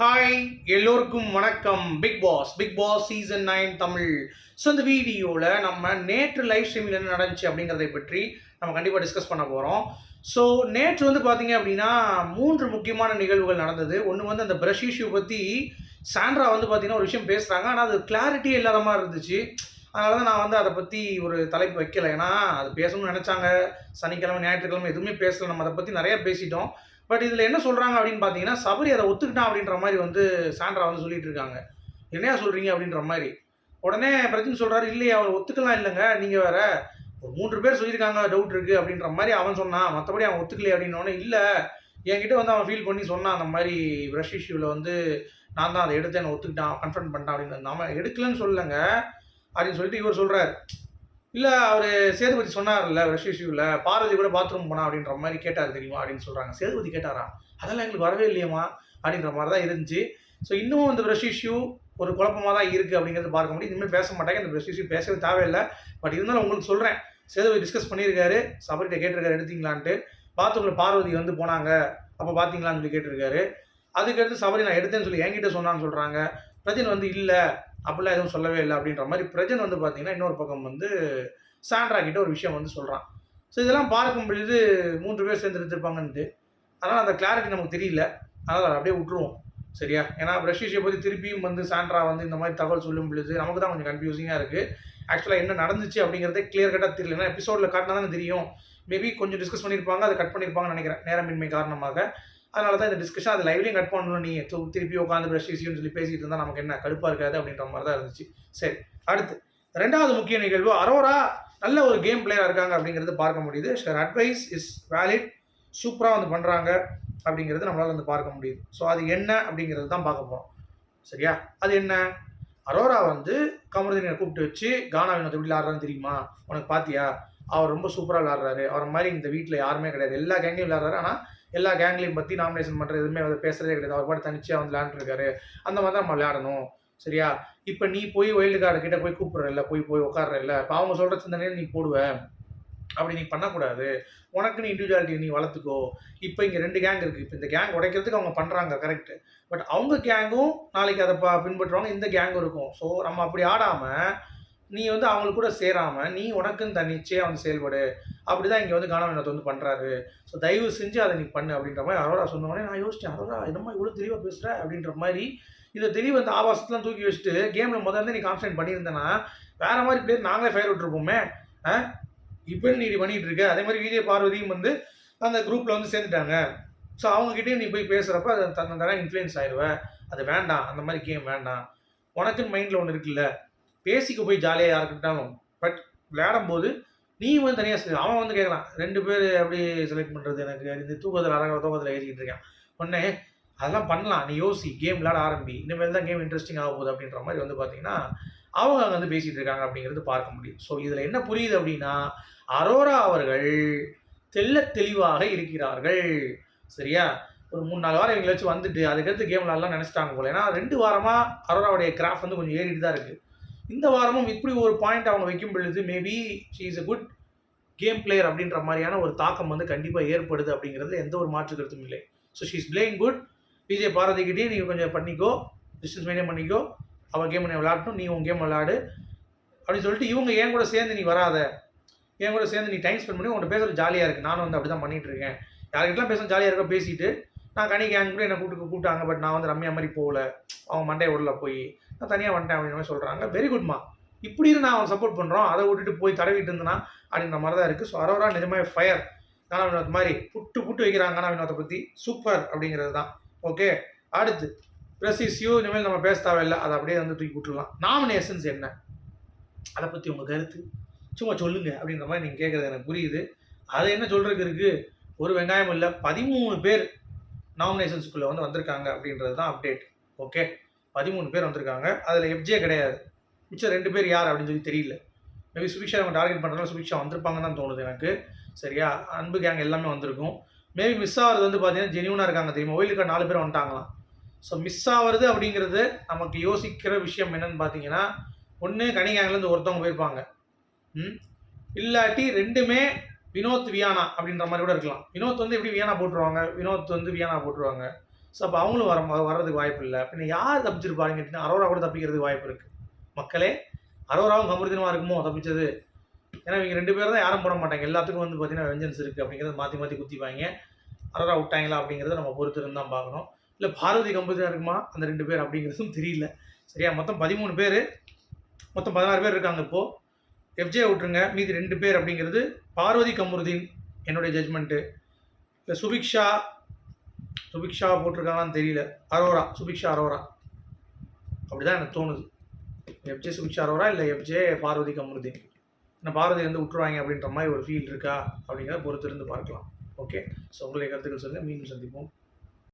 Hi எல்லோருக்கும் வணக்கம். Bigg Boss Bigg Boss season nine Tamil. So இந்த வீடியோவில் நம்ம நேற்று லைவ் ஸ்ட்ரீமில் என்ன நடந்துச்சு அப்படிங்கிறதை பற்றி நம்ம கண்டிப்பாக டிஸ்கஸ் பண்ண போகிறோம் ஸோ நேற்று வந்து பார்த்தீங்க அப்படின்னா மூன்று முக்கியமான நிகழ்வுகள் நடந்தது. ஒன்று வந்து அந்த ப்ரஷ் இஷ்யூ பற்றி சாண்ட்ரா வந்து பார்த்தீங்கன்னா ஒரு விஷயம் பேசுகிறாங்க ஆனால் அது கிளாரிட்டியே இல்லாத மாதிரி இருந்துச்சு. அதனால தான் நான் வந்து அதை பற்றி ஒரு தலைப்பு வைக்கலை. ஏன்னா அது பேசணும்னு நினச்சாங்க. சனிக்கிழமை ஞாயிற்றுக்கிழமை எதுவுமே பேசலை. நம்ம அதை பற்றி நிறையா பேசிட்டோம். பட் இதில் என்ன சொல்கிறாங்க அப்படின்னு பார்த்தீங்கன்னா சபரி அதை ஒத்துக்கிட்டான் அப்படின்ற மாதிரி வந்து சாண்ட்ரா வந்து சொல்லிட்டு இருக்காங்க. என்னையா சொல்கிறீங்க அப்படின்ற மாதிரி. உடனே பிரச்சனை சொல்கிறாரு இல்லையே அவர் ஒத்துக்கலாம் இல்லைங்க. நீங்கள் வேற ஒரு மூன்று பேர் சொல்லியிருக்காங்க டவுட் இருக்குது அப்படின்ற மாதிரி அவன் சொன்னான். மற்றபடி அவன் ஒத்துக்கலையே அப்படின்னோடனே இல்லை என்கிட்ட வந்து அவன் ஃபீல் பண்ணி சொன்னான். அந்த மாதிரி ப்ரஷ் இஷ்யூவில் வந்து நான் தான் அதை எடுத்து என்ன ஒத்துக்கிட்டான் கன்ஃபர்ம் பண்ணிட்டான் அப்படின்னு நம்ம எடுக்கலன்னு சொல்லலைங்க. அப்படின்னு சொல்லிட்டு இவர் சொல்கிறார் இல்லை அவர் சேதுபதி சொன்னார்ல ரஷ் இஷ்யூவில் பார்வதி கூட பாத்ரூம் போனா அப்படின்ற மாதிரி கேட்டார் தெரியுமா அப்படின்னு சொல்கிறாங்க சேதுபதி கேட்டாரா? அதெல்லாம் எங்களுக்கு வரவே இல்லையம்மா அப்படின்ற மாதிரி தான் இருந்துச்சு. ஸோ இன்னமும் இந்த ப்ரஷ் இஷ்யூ ஒரு குழப்பமாக தான் இருக்குது அப்படிங்கிறது பார்க்க முடியும். இனிமேல் பேச மாட்டாங்க. இந்த ப்ரெஷ் இஷ்யூ பேசவே தேவையில்லை. பட் இருந்தாலும் உங்களுக்கு சொல்கிறேன் சேதுபதி டிஸ்கஸ் பண்ணியிருக்காரு. சபரிட்ட கேட்டிருக்காரு எடுத்தீங்களான்ட்டு. பாத்ரூமில் பார்வதி வந்து போனாங்க. அப்போ பார்த்தீங்களான்னு சொல்லி கேட்டிருக்காரு. அதுக்கடுத்து சபரி நான் எடுத்தேன்னு சொல்லி என்கிட்ட சொன்னான்னு சொல்கிறாங்க பிரஜன் வந்து இல்லை. அப்படிலாம் எதுவும் சொல்லவே இல்லை அப்படின்ற மாதிரி பிரஜன் வந்து பார்த்தீங்கன்னா இன்னொரு பக்கம் வந்து சாண்ட்ரா கிட்ட ஒரு விஷயம் வந்து சொல்கிறான் ஸோ இதெல்லாம் பார்க்கும் பொழுது மூன்று பேர் சேர்ந்து எடுத்துருப்பாங்கன்ட்டு. அதனால் அந்த கிளாரிட்டி நமக்கு தெரியல. அதனால் அதை அப்படியே விட்டுருவோம். சரியா? ஏன்னா ப்ரஷ் இஷ்யூ பற்றி திருப்பியும் வந்து சாண்ட்ரா வந்து இந்த மாதிரி தகவல் சொல்லும் பொழுது நமக்கு தான் கொஞ்சம் கன்ஃபியூசிங்காக இருக்குது ஆக்சுவலாக என்ன நடந்துச்சு அப்படிங்கிறதே கிளியர் கட்டாக தெரியல. ஏன்னா எபிசோடில் காட்டினா தானே தெரியும். மேபி கொஞ்சம் டிஸ்கஸ் பண்ணியிருப்பாங்க அதை கட் பண்ணியிருப்பாங்கன்னு நினைக்கிறேன். நேரமின்மை காரணமாக. அதனால தான் இந்த டிஸ்கஷன் அது லைவ்லையும் கட் பண்ணணும். நீ திருப்பி உட்காந்து ப்ரஷ் இஷ்யூன்னு சொல்லி பேசிட்டு இருந்தால் நமக்கு என்ன கடுப்பாக இருக்காது அப்படின்ற மாதிரி தான் இருந்துச்சு. சரி அடுத்து. ரெண்டாவது முக்கிய நிகழ்வு அரோரா நல்ல ஒரு கேம் பிளேயராக இருக்காங்க அப்படிங்கிறது பார்க்க முடியுது. ஷர் அட்வைஸ் இஸ் வேலிட் சூப்பராக வந்து பண்ணுறாங்க அப்படிங்கிறது நம்மளால் வந்து பார்க்க முடியுது. ஸோ அது என்ன அப்படிங்கிறது தான் பார்க்க போகிறோம் சரியா? அது என்ன? அரோரா வந்து கமருதீனை கூப்பிட்டு வச்சு கானா வினோத் எப்படி தெரியுமா? உனக்கு பாத்தியா? அவர் ரொம்ப சூப்பராக விளாட்றாரு அவர் மாதிரி இந்த வீட்டில் யாருமே கிடையாது. எல்லா கேங்லையும் விளாட்றாரு ஆனால் எல்லா கேங்லையும் பற்றி நாமினேஷன் பண்ணுறது எதுவுமே அவர் பேசுறதே கிடையாது. அவர் பாட்டு தனிச்சியாக வந்து விளாண்டுருக்காரு அந்த மாதிரி தான் நம்ம விளையாடணும். சரியா? இப்போ நீ போய் ஒயில்டு கார்டு கிட்ட போய் கூப்பிட்றல்ல போய் போய் உட்காடுறல்ல இப்போ அவங்க சொல்கிற சிந்தனையை நீ போடுவ. அப்படி நீ பண்ணக்கூடாது. உனக்கு நீ இண்டிவிஜுவாலிட்டி நீ வளர்த்துக்கோ. இப்போ இங்கே ரெண்டு கேங் இருக்குது இப்போ இந்த கேங் உடைக்கிறதுக்கு அவங்க பண்ணுறாங்க கரெக்ட் பட் அவங்க கேங்கும் நாளைக்கு அதை ப பின்பற்றுவாங்க இந்த கேங்கும் இருக்கும். ஸோ நம்ம அப்படி ஆடாமல் நீ வந்து அவங்களுக்கு கூட சேராமல் நீ உனக்குன்னு தன்னிச்சையாக வந்து செயல்படு. அப்படி தான் இங்கே வந்து கானவினத்தை வந்து பண்ணுறாரு ஸோ தயவு செஞ்சு அதை நீ பண்ணு அப்படின்ற மாதிரி அரோரா சொன்னோடனே நான் யோசிச்சேன் அரோரா என்னம்மா இவ்வளோ தெளிவாக பேசுகிற அப்படின்ற மாதிரி இதை தெளிவு அந்த ஆபாசத்தெலாம் தூக்கி வச்சுட்டு கேமில் முதல்ல நீ கான்சன்ட்ரேட் பண்ணியிருந்தேன்னா வேறு மாதிரி பிளேயர் நாங்களே ஃபயர் விட்டுருப்போமே. ஆ? இப்போ நீ பண்ணிகிட்டு இருக்க. அதே மாதிரி விஜய் பார்வதியும் வந்து அந்த குரூப்பில் வந்து சேர்ந்துட்டாங்க. ஸோ அவங்ககிட்டயும் நீ போய் பேசுகிறப்ப அது தன்னை இன்ஃப்ளூயன்ஸ் ஆயிடுவேன் அது வேண்டாம் அந்த மாதிரி கேம் வேண்டாம். உனக்குன்னு மைண்டில் ஒன்று இருக்குல்ல. பேசிக்க போய் ஜாலியாக யாருக்கிட்டாலும் பட் விளையாடும் போது நீ வந்து தனியாக அவன் வந்து கேட்குறான் ரெண்டு பேர் எப்படி செலக்ட் பண்ணுறது எனக்கு? இந்த தூக்கத்தில் அரங்கிற தூக்கத்தில் ஏறிக்கிட்டு இருக்கான். ஒன்று அதெல்லாம் பண்ணலாம் நீ யோசி கேம் விளையாட ஆரம்பி இனிமேல் தான் கேம் இன்ட்ரெஸ்டிங் ஆக போகுது அப்படின்ற மாதிரி வந்து பார்த்தீங்கன்னா அவங்க அங்கே வந்து பேசிகிட்டு இருக்காங்க அப்படிங்கிறது பார்க்க முடியும். ஸோ இதில் என்ன புரியுது அப்படின்னா அரோரா அவர்கள் தெள்ள தெளிவாக இருக்கிறார்கள். சரியா? ஒரு மூணு நாலு வாரம் எங்களை வச்சு வந்துட்டு அதுக்கடுத்து கேம் விளாட்லாம் நினச்சிட்டாங்க போல. ஏன்னா ரெண்டு வாரமாக அரோராவுடைய கிராஃப் வந்து கொஞ்சம் ஏறிட்டு தான் இருக்குது இந்த வாரமும் இப்படி ஒரு பாயிண்ட் அவங்க வைக்கும் பொழுது maybe she is a good game player அப்படின்ற மாதிரியான ஒரு தாக்கம் வந்து கண்டிப்பாக ஏற்படுது அப்படிங்கிறது எந்த ஒரு மாற்று கருத்தும் இல்லை. So she is playing good Vijay பாரதிக்கிட்டே நீங்கள் கொஞ்சம் பண்ணிக்கோ. டிஸ்டன்ஸ் மெயின்டைன் பண்ணிக்கோ. அவள் கேம் நீ விளாடட்டும் நீ உன் கேம் விளாடு அப்படின்னு சொல்லிட்டு இவங்க என் கூட சேர்ந்து நீ வராத? என் கூட சேர்ந்து நீ டைம் ஸ்பெண்ட் பண்ணி உங்கள்கிட்ட பேசுறது ஜாலியாக இருக்குது நானும் வந்து அப்படி தான் பண்ணிகிட்ருக்கேன் இருக்கேன். யார்கிட்டலாம் பேச ஜாலியாக இருக்க பேசிட்டு நான் கனி கேங் கூட என்னை கூப்பிட்டு கூப்பிட்டாங்க பட் நான் வந்து ரம்யா மாதிரி போகல. அவங்க மண்டே உடல போய் நான் தனியாக வந்துட்டேன் அப்படின்ற மாதிரி சொல்கிறாங்க வெரி குட்மா இப்படி இருந்து நான் அவன் சப்போர்ட் பண்ணுறோம் அதை விட்டுட்டு போய் தடவிட்டு இருந்தனா அப்படின்ற மாதிரி தான் இருக்குது ஸோ அரோரா நிஜமாக ஃபயர் கானா வினோத் மாதிரி புட்டு புட்டு வைக்கிறாங்க. கானா வினோத்தை பற்றி சூப்பர் அப்படிங்கிறது தான். ஓகே அடுத்து ப்ளஸ் இனிமேல் நம்ம பேச தேவையில்லை. அதை அப்படியே வந்து தூக்கி விட்டுலாம் நாமினேஷன்ஸ் என்ன? அதை பற்றி உங்கள் கருத்து. சும்மா சொல்லுங்கள் அப்படின்ற மாதிரி நீங்கள் கேட்குறது எனக்கு புரியுது. அது என்ன சொல்கிறதுக்கு இருக்குது ஒரு வெங்காயம் இல்லை பதிமூணு பேர் நாமினேஷன்ஸ்குள்ளே வந்து வந்திருக்காங்க அப்படின்றது தான் அப்டேட் ஓகே பதிமூணு பேர் வந்திருக்காங்க. அதில் எஃப்ஜே கிடையாது. மிச்சம் ரெண்டு பேர் யார் அப்படின்னு சொல்லி தெரியல. மேபி சுபிக்ஷா அவங்க டார்கெட் பண்ணுறதுனால சுபிக்ஷா வந்திருப்பாங்கன்னு தான் தோணுது எனக்கு. சரியா? அன்பு கேங் எல்லாமே வந்திருக்கும். மேபி மிஸ் ஆகிறது வந்து பார்த்தீங்கன்னா ஜெனியூனாக இருக்காங்க தெரியுமா? ஒயிலுக்கு நாலு பேர் வந்துட்டாங்களாம். ஸோ மிஸ் ஆகிறது அப்படிங்கிறது நமக்கு யோசிக்கிற விஷயம் என்னன்னு பார்த்தீங்கன்னா ஒன்று கனி கேங்லேருந்து ஒருத்தவங்க போயிருப்பாங்க. ம்? இல்லாட்டி ரெண்டுமே வினோத் வியானா அப்படின்ற மாதிரி கூட இருக்கலாம். வினோத் வந்து எப்படி வியானா போட்டுருவாங்க? வினோத் வந்து வியானா போட்டுருவாங்க. ஸோ அப்போ அவங்களும் வர வர்றதுக்கு வாய்ப்பு இல்லை. பின்ன யார் தப்பிச்சிருப்பாருன்னு கேட்டிங்கன்னா அரோரா கூட தப்பிக்கிறதுக்கு வாய்ப்பு இருக்குது மக்களே அரோராவும் கமருதினமாக இருக்குமோ? தப்பிச்சது. ஏன்னா இவங்க ரெண்டு பேரும் தான் யாரும் போட மாட்டாங்க. எல்லாத்துக்கும் வந்து பார்த்தீங்கன்னா வெஞ்சன்ஸ் இருக்குது அப்படிங்கிறத மாற்றி மாற்றி குத்திப்பாங்க. அரோரா விட்டாங்களா அப்படிங்கிறத நம்ம பொறுத்திருந்து தான் பார்க்கணும். இல்லை பார்வதி கம்பதினா இருக்குமா? அந்த ரெண்டு பேர் அப்படிங்கிறதும் தெரியல. சரியா? மொத்தம் பதிமூணு பேர். மொத்தம் பதினாறு பேர் இருக்காங்க இப்போது எஃப்ஜே விட்டுருங்க. மீதி ரெண்டு பேர் அப்படிங்கிறது பார்வதி கமருதீன் என்னுடைய ஜட்மெண்ட்டு இல்லை சுபிக்ஷா சுபிக்ஷா போட்டிருக்காங்களான்னு தெரியல. அரோரா சுபிக்ஷா அரோரா. அப்படிதான் எனக்கு தோணுது. எஃப்ஜே சுபிக்ஷா அரோரா இல்லை எஃப்ஜே பார்வதி கமருதீன்? நான் பார்வதி வந்து விட்டுருவாங்க அப்படின்ற மாதிரி ஒரு ஃபீல் இருக்கா அப்படிங்கிறத பொறுத்து இருந்து பார்க்கலாம். ஓகே ஸோ உங்களுடைய கருத்துக்கள் சொல்லுங்கள் மீண்டும் சந்திப்போம்.